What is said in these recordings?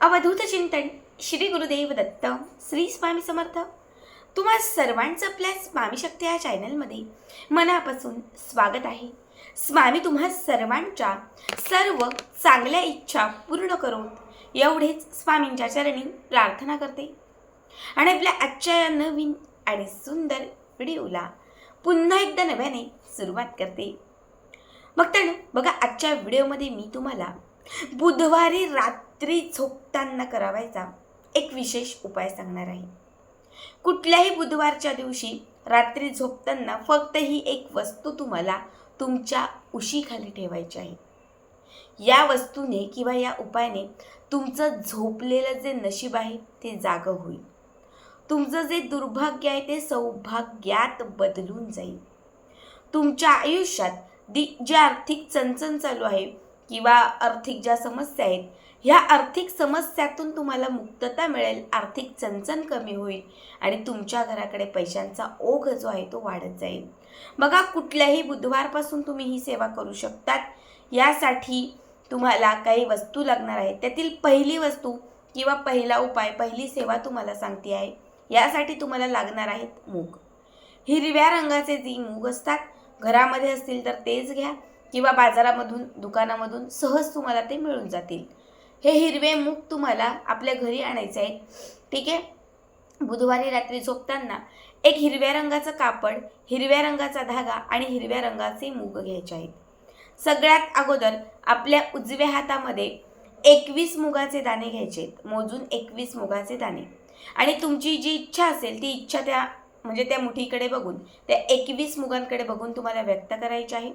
अवधूत चिंतन श्री गुरुदेव दत्त श्री स्वामी समर्थ. तुम्हा सर्वांचं आपल्या स्वामी शक्ती या चॅनलमध्ये मनापासून स्वागत आहे. स्वामी तुम्हा सर्वांच्या सर्व चांगल्या इच्छा पूर्ण करून एवढेच स्वामींच्या चरणी प्रार्थना करते. आणि आपल्या आजच्या या नवीन आणि सुंदर व्हिडिओला पुन्हा एकदा नव्याने सुरुवात करते. मग तर बघा आजच्या व्हिडिओमध्ये मी तुम्हाला बुधवारी रात्री झोपताना करावायचा एक विशेष उपाय सांगणार आहे. कुठल्याही बुधवारच्या दिवशी रात्री झोपताना फक्त ही एक वस्तू तुम्हाला तुमच्या उशीखाली ठेवायची आहे. या वस्तूने किंवा या उपायाने तुमचं झोपलेलं जे नशीब आहे ते जागं होईल. तुमचं जे दुर्भाग्य आहे ते सौभाग्यात बदलून जाईल. तुमच्या आयुष्यात दि जे आर्थिक चणचण चालू आहे किंवा आर्थिक ज्या समस्या आहेत ह्या आर्थिक समस्यातून तुम्हाला मुक्तता मिळेल आर्थिक चणचण कमी होईल आणि तुमच्या घराकडे पैशांचा ओघ जो आहे तो वाढत जाईल. बघा कुठल्याही बुधवारपासून तुम्ही ही सेवा करू शकतात. यासाठी तुम्हाला काही वस्तू लागणार आहेत. त्यातील पहिली वस्तू किंवा पहिला उपाय पहिली सेवा तुम्हाला सांगते आहे. यासाठी तुम्हाला लागणार आहेत मूग. हिरव्या रंगाचे जी मूग असतात घरामध्ये असतील तर तेच घ्या किंवा बाजारामधून दुकानामधून सहज तुम्हाला ते मिळून जातील. हे हिरवे मूग तुम्हाला आपल्या घरी आणायचे आहेत. ठीक आहे? बुधवारी रात्री झोपताना एक हिरव्या रंगाचं कापड हिरव्या रंगाचा धागा आणि हिरव्या रंगाचे मूग घ्यायचे आहेत. सगळ्यात अगोदर आपल्या उजव्या हातामध्ये एकवीस मुगाचे दाणे घ्यायचे आहेत. मोजून एकवीस मुगाचे दाणे. आणि तुमची जी इच्छा असेल ती इच्छा त्या म्हणजे त्या मुठीकडे बघून त्या एकवीस मुगांकडे बघून तुम्हाला व्यक्त करायची आहे.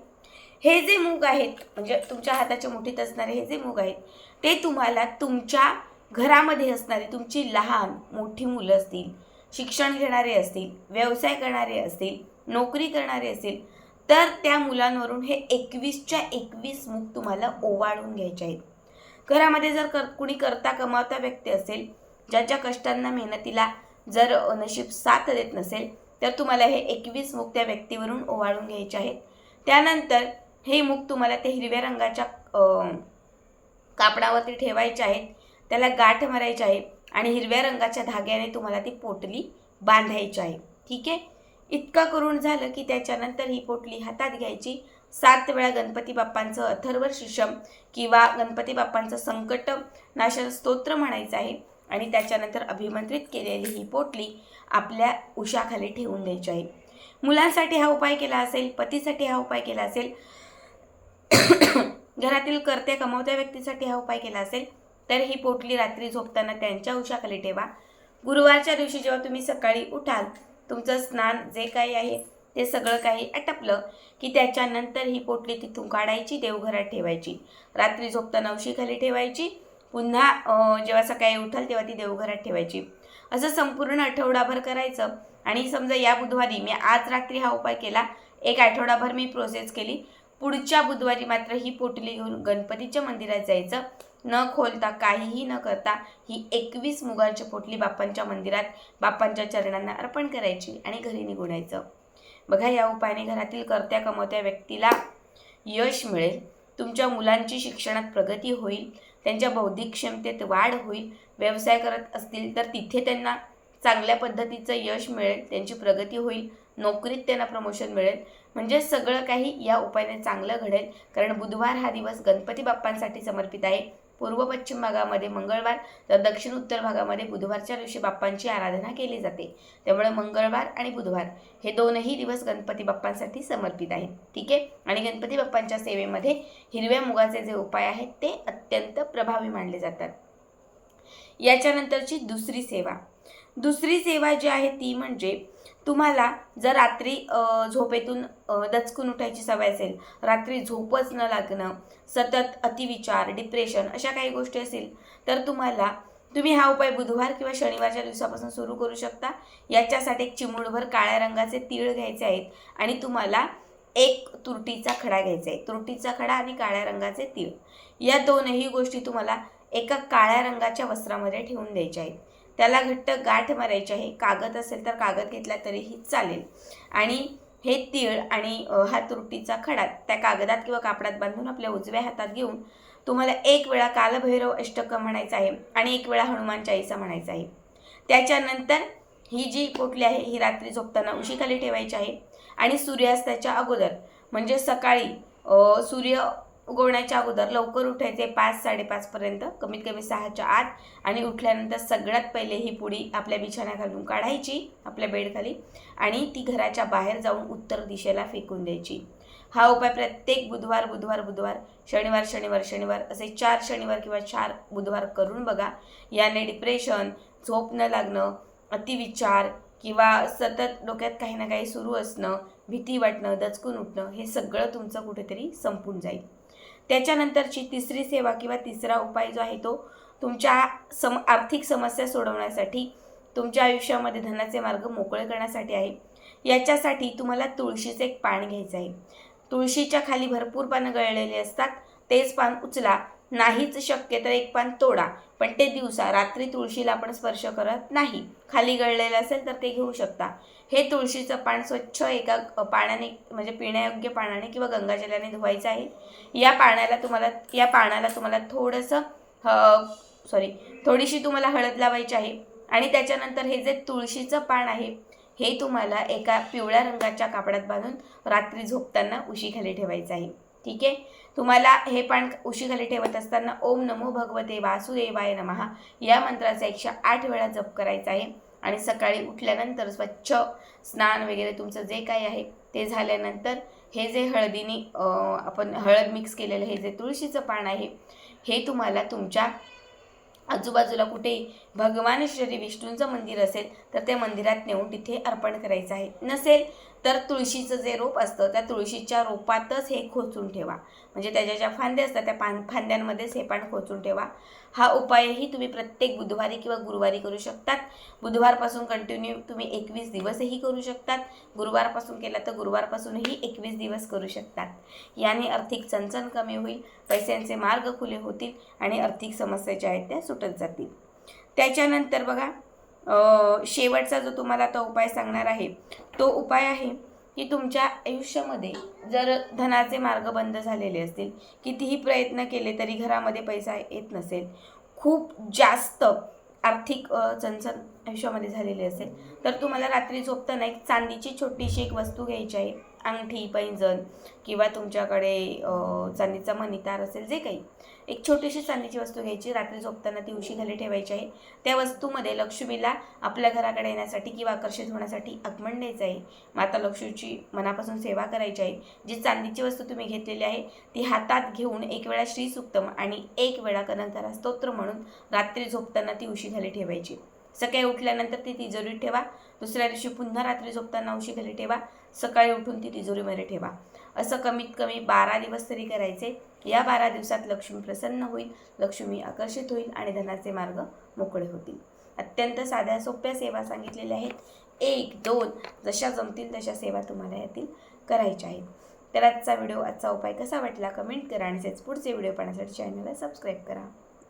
हे जे मूग आहेत म्हणजे तुमच्या हाताच्या मुठीत असणारे हे जे मूग आहेत ते तुम्हाला तुमच्या घरामध्ये असणारी तुमची लहान मोठी मुलं असतील शिक्षण घेणारे असतील व्यवसाय करणारे असतील नोकरी करणारे असतील तर त्या मुलांवरून हे एकवीसच्या एकवीस मूग तुम्हाला ओवाळून घ्यायचे आहेत. घरामध्ये जर कर कुणी करता कमावता व्यक्ती असेल ज्याच्या कष्टांना मेहनतीला जर नशीब साथ देत नसेल तर तुम्हाला हे एकवीस मूग त्या व्यक्तीवरून ओवाळून घ्यायचे आहेत. त्यानंतर हे मूग तुम्हाला ते हिरव्या रंगाच्या कापडावरती ठेवायचे आहेत. त्याला गाठ मारायचे आहे आणि हिरव्या रंगाच्या धाग्याने तुम्हाला ती पोटली बांधायची आहे. ठीक आहे? इतका करून झालं की त्याच्यानंतर ही पोटली हातात घ्यायची. सात वेळा गणपती बाप्पांचं अथर्व शिशम किंवा गणपती बाप्पांचं संकट नाशन स्तोत्र म्हणायचं आहे आणि त्याच्यानंतर अभिमंत्रित केलेली ही पोटली आपल्या उशाखाली ठेवून द्यायची आहे. मुलांसाठी हा उपाय केला असेल पतीसाठी हा उपाय केला असेल घरातील करत्या कमवत्या व्यक्तीसाठी हा उपाय केला असेल तर ही पोटली रात्री झोपताना त्यांच्या उशाखाली ठेवा. गुरुवारच्या दिवशी जेव्हा तुम्ही सकाळी उठाल तुमचं स्नान जे काही आहे ते सगळं काही आटपलं की त्याच्यानंतर ही पोटली तिथून काढायची देवघरात ठेवायची. रात्री झोपताना उशीखाली ठेवायची. पुन्हा जेव्हा सकाळी उठाल तेव्हा ती देवघरात ठेवायची. असं संपूर्ण आठवडाभर करायचं. आणि समजा या बुधवारी मी आज रात्री हा उपाय केला एक आठवडाभर मी प्रोसेस केली. पुढच्या बुधवारी मात्र ही पोटली घेऊन गणपतीच्या मंदिरात जायचं. न खोलता काहीही न करता ही एकवीस मुगांची पोटली बाप्पांच्या मंदिरात बाप्पांच्या चरणांना अर्पण करायची आणि घरी निघूनायचं. बघा या उपायाने घरातील करत्या कमवत्या व्यक्तीला यश मिळेल. तुमच्या मुलांची शिक्षणात प्रगती होईल. त्यांच्या बौद्धिक क्षमतेत वाढ होईल. व्यवसाय करत असतील तर तिथे त्यांना चांगल्या पद्धतीचं यश मिळेल. त्यांची प्रगती होईल. नोकरीत त्यांना प्रमोशन मिळेल. म्हणजे सगळं काही या उपायाने चांगलं घडेल. कारण बुधवार हा दिवस गणपती बाप्पांसाठी समर्पित आहे. पूर्व पश्चिम भागामध्ये मंगळवार तर दक्षिण उत्तर भागामध्ये बुधवारच्या दिवशी बाप्पांची आराधना केली जाते. त्यामुळे मंगळवार आणि बुधवार हे दोनही दिवस गणपती बाप्पांसाठी समर्पित आहेत. ठीक आहे? आणि गणपती बाप्पांच्या सेवेमध्ये हिरव्या मुगाचे जे उपाय आहेत ते अत्यंत प्रभावी मानले जातात. याच्यानंतरची दुसरी सेवा. दुसरी सेवा जी आहे ती म्हणजे तुम्हाला जर रात्री झोपेतून दचकून उठायची सवय असेल रात्री झोपच न लागणं सतत अतिविचार डिप्रेशन अशा काही गोष्टी असतील तर तुम्हाला तुम्ही हा उपाय बुधवार किंवा शनिवारच्या दिवसापासून सुरू करू शकता. याच्यासाठी एक चिमुळभर काळ्या रंगाचे तीळ घ्यायचे आहेत आणि तुम्हाला एक तुरटीचा खडा घ्यायचा आहे. तुरटीचा खडा आणि काळ्या रंगाचे तीळ. या दोनही गोष्टी तुम्हाला एका काळ्या रंगाच्या वस्त्रामध्ये ठेवून द्यायच्या आहेत त्याला घट्ट गाठ मारायची आहे. कागद असेल तर कागद घेतला तरीही चालेल. आणि हे तीळ आणि हा तुरटीचा खडा त्या कागदात किंवा कापडात बांधून आपल्या उजव्या हातात घेऊन तुम्हाला एक वेळा कालभैरव अष्टकं म्हणायचं आहे आणि एक वेळा हनुमान चाळीसा म्हणायचा आहे. त्याच्यानंतर ही जी पोटली आहे ही रात्री झोपताना उशीखाली ठेवायची आहे आणि सूर्यास्ताच्या अगोदर म्हणजे सकाळी सूर्य उगवण्याच्या अगोदर लवकर उठायचे पाच साडेपाचपर्यंत कमीत कमी सहाच्या आत आणि उठल्यानंतर सगळ्यात पहिले ही पुडी आपल्या बिछाण्या घालून काढायची आपल्या बेडखाली आणि ती घराच्या बाहेर जाऊन उत्तर दिशेला फेकून द्यायची. हा उपाय प्रत्येक बुधवार बुधवार बुधवार शनिवार शनिवार शनिवार असे चार शनिवार किंवा चार बुधवार करून बघा. याने डिप्रेशन झोप न लागणं अतिविचार किंवा सतत डोक्यात काही ना काही सुरू असणं भीती वाटणं दचकून उठणं हे सगळं तुमचं कुठेतरी संपून जाईल. त्याच्यानंतरची तिसरी सेवा किंवा तिसरा उपाय जो आहे तो तुमच्या सम आर्थिक समस्या सोडवण्यासाठी तुमच्या आयुष्यामध्ये धनाचे मार्ग मोकळे करण्यासाठी आहे. याच्यासाठी तुम्हाला तुळशीचं एक पान घ्यायचं आहे. तुळशीच्या खाली भरपूर पानं गळलेली असतात. तेच पान उचला नाहीच शक्य तर एक पान तोडा. पण ते दिवसा रात्री तुळशीला आपण स्पर्श करत नाही. खाली गळलेलं असेल तर ते घेऊ शकता. हे तुळशीचं पान स्वच्छ एका पाण्याने म्हणजे पिण्यायोग्य पाण्याने किंवा गंगाजलाने धुवायचं आहे. या पाण्याला तुम्हाला या पाण्याला तुम्हाला थोडंसं सॉरी थोडीशी तुम्हाला हळद लावायची आहे. आणि त्याच्यानंतर हे जे तुळशीचं पान आहे हे तुम्हाला एका पिवळ्या रंगाच्या कापडात बांधून रात्री झोपताना उशीखाली ठेवायचं आहे. ठीक आहे? तुम्हाला हे पान उशीखाली ठेवत असताना ओम नमो भगवते वासुदेवाय नमहा या मंत्राचा एकशे आठ वेळा जप करायचा आहे. आणि सकाळी उठल्यानंतर स्वच्छ स्नान वगैरे तुमचं जे काही आहे ते झाल्यानंतर हे जे हळदीने आपण हळद मिक्स केलेलं हे जे तुळशीचं पान आहे हे तुम्हाला तुमच्या आजूबाजूला कुठेही भगवान श्री विष्णूंचं मंदिर असेल तर त्या मंदिरात नेऊन तिथे अर्पण करायचं आहे. नसेल तर तुळशीचं जे रोप असतं त्या तुळशीच्या रोपातच हे खोचून ठेवा. म्हणजे त्याच्या ज्या फांद्या असतात त्या पान फांद्यांमध्येच हे पान खोचून ठेवा. हा उपायही तुम्ही प्रत्येक बुधवारी किंवा गुरुवारी करू शकतात. बुधवारपासून कंटिन्यू तुम्ही एकवीस दिवसही करू शकतात. गुरुवारपासून केला तर गुरुवारपासूनही एकवीस दिवस करू शकतात. याने आर्थिक चणचण कमी होईल पैशांचे मार्ग खुले होतील आणि आर्थिक समस्या ज्या आहेत त्या सुटत जातील. त्याच्यानंतर बघा शेवटचा जो तुम्हाला तो उपाय सांगणार आहे तो उपाय आहे की तुमच्या आयुष्यामध्ये जर धनाचे मार्ग बंद झालेले असतील कितीही प्रयत्न केले तरी घरामध्ये पैसा येत नसेल खूप जास्त आर्थिक चणचण आयुष्यामध्ये झालेली असेल तर तुम्हाला रात्री झोपताना एक चांदीची छोटीशी एक वस्तू घ्यायची आहे. अंगठी पैंजण किंवा तुमच्याकडे चांदीचा मणितार असेल जे काही. एक छोटीशी चांदीची वस्तू घ्यायची रात्री झोपताना ती उशी खाली ठेवायची आहे. त्या वस्तूमध्ये लक्ष्मीला आपल्या घराकडे येण्यासाठी किंवा आकर्षित होण्यासाठी आगमन द्यायचं आहे. माता लक्ष्मीची मनापासून सेवा करायची आहे. जी चांदीची वस्तू तुम्ही घेतलेली आहे ती हातात घेऊन एक वेळा श्री सुक्तम आणि एक वेळा कनकधारा स्तोत्र म्हणून रात्री झोपताना ती उशी खाली ठेवायची. सकाळी उठल्यानंतर ती तिजोरीत ठेवा. दुसऱ्या दिवशी पुन्हा रात्री झोपताना उशी खाली ठेवा. सकाळी उठून ती तिजोरीमध्ये ठेवा. असं कमीत कमी बारा दिवस तरी करायचे. या बारा दिवसात लक्ष्मी प्रसन्न होईल लक्ष्मी आकर्षित होईल आणि धनाचे मार्ग मोकळे होतील. अत्यंत साध्या सोप्या सेवा सांगितलेल्या आहेत. एक दोन जशा जमतील तशा सेवा तुम्हाला यातील करायच्या आहेत. तर आजचा व्हिडिओ आजचा उपाय कसा वाटला? कमेंट करा आणि तेच पुढचे व्हिडिओ पाहण्यासाठी चॅनलला सबस्क्राईब करा.